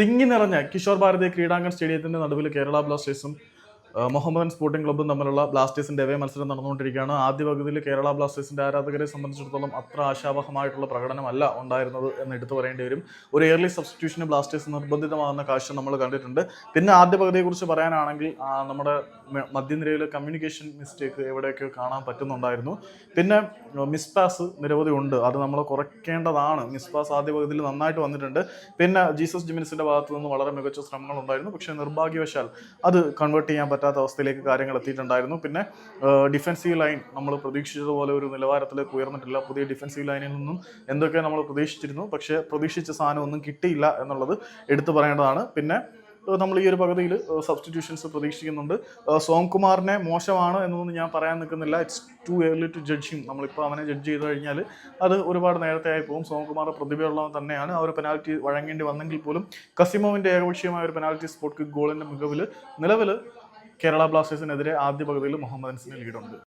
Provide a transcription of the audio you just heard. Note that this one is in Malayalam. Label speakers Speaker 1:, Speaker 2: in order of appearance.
Speaker 1: തിങ്ങി നിറഞ്ഞ കിഷോർ ഭാരതി ക്രീഡാങ്കൺ സ്റ്റേഡിയത്തിന്റെ നടുവിൽ കേരള ബ്ലാസ്റ്റേഴ്സും മുഹമ്മദൻ സ്പോർട്ടിംഗ് ക്ലബ്ബും തമ്മിലുള്ള ബ്ലാസ്റ്റേഴ്സിന്റെ എവേ മത്സരം നടന്നുകൊണ്ടിരിക്കുകയാണ്. ആദ്യ പകുതിയിൽ കേരള ബ്ലാസ്റ്റേഴ്സിന്റെ ആരാധകരെ സംബന്ധിച്ചിടത്തോളം അത്ര ആശാവഹമായിട്ടുള്ള പ്രകടനമല്ല ഉണ്ടായിരുന്നത് എന്ന് എടുത്തു പറയേണ്ടി വരും. ഒരു എയർലി സബ്സ്റ്റിറ്റ്യൂഷന് ബ്ലാസ്റ്റേഴ്സ് നിർബന്ധിതമാകുന്ന കാഴ്ച നമ്മൾ കണ്ടിട്ടുണ്ട്. പിന്നെ ആദ്യ പകുതിയെക്കുറിച്ച് പറയാനാണെങ്കിൽ നമ്മുടെ മധ്യനിരയിൽ കമ്മ്യൂണിക്കേഷൻ മിസ്റ്റേക്ക് എവിടെയൊക്കെ കാണാൻ പറ്റുന്നുണ്ടായിരുന്നു. പിന്നെ മിസ് പാസ് നിരവധി ഉണ്ട്. അത് നമ്മൾ കുറയ്ക്കേണ്ടതാണ്. മിസ് പാസ് ആദ്യ പകുതിയിൽ നന്നായിട്ട് വന്നിട്ടുണ്ട്. പിന്നെ ജീസസ് ജിമിനിസിന്റെ ഭാഗത്തു നിന്ന് വളരെ മികച്ച ശ്രമങ്ങൾ ഉണ്ടായിരുന്നു. പക്ഷേ നിർഭാഗ്യവശാൽ അത് കൺവേർട്ട് ചെയ്യാൻ പറ്റാത്ത അവസ്ഥയിലേക്ക് കാര്യങ്ങൾ എത്തിയിട്ടുണ്ടായിരുന്നു. പിന്നെ ഡിഫൻസീവ് ലൈൻ നമ്മൾ പ്രതീക്ഷിച്ചതുപോലെ ഒരു നിലവാരത്തിലേക്ക് ഉയർന്നിട്ടില്ല. പുതിയ ഡിഫൻസീവ് ലൈനിൽ നിന്നും എന്തൊക്കെ നമ്മൾ പ്രതീക്ഷിച്ചിരുന്നു. പക്ഷേ പ്രതീക്ഷിച്ച സാധനം ഒന്നും കിട്ടിയില്ല എന്നുള്ളത് എടുത്തു പറയേണ്ടതാണ്. പിന്നെ നമ്മൾ ഈ ഒരു പകുതിയിൽ സബ്സ്റ്റിറ്റ്യൂഷൻസ് പ്രതീക്ഷിക്കുന്നുണ്ട്. സോം കുമാറിനെ മോശമാണ് എന്നൊന്നും ഞാൻ പറയാൻ നിൽക്കുന്നില്ല. It's too early to judge him നമ്മളിപ്പോൾ അവനെ ജഡ്ജ് ചെയ്ത് കഴിഞ്ഞാൽ അത് ഒരുപാട് നേരത്തെ ആയി പോകും സോം കുമാർ പ്രതിഭയുള്ളവൻ തന്നെയാണ്. അവർ പെനാൽറ്റി വഴങ്ങേണ്ടി വന്നെങ്കിൽ പോലും കസിമോവിന്റെ ഏകപക്ഷീയമായ ഒരു പെനാൽറ്റി സ്പോട്ട് കിക്ക് ഗോളിന്റെ മികവിൽ നിലവിൽ കേരള ബ്ലാസ്റ്റേഴ്സിനെതിരെ ആദ്യ പകുതിയിൽ മുഹമ്മദ് അൻസിന് ലീഡുണ്ട്.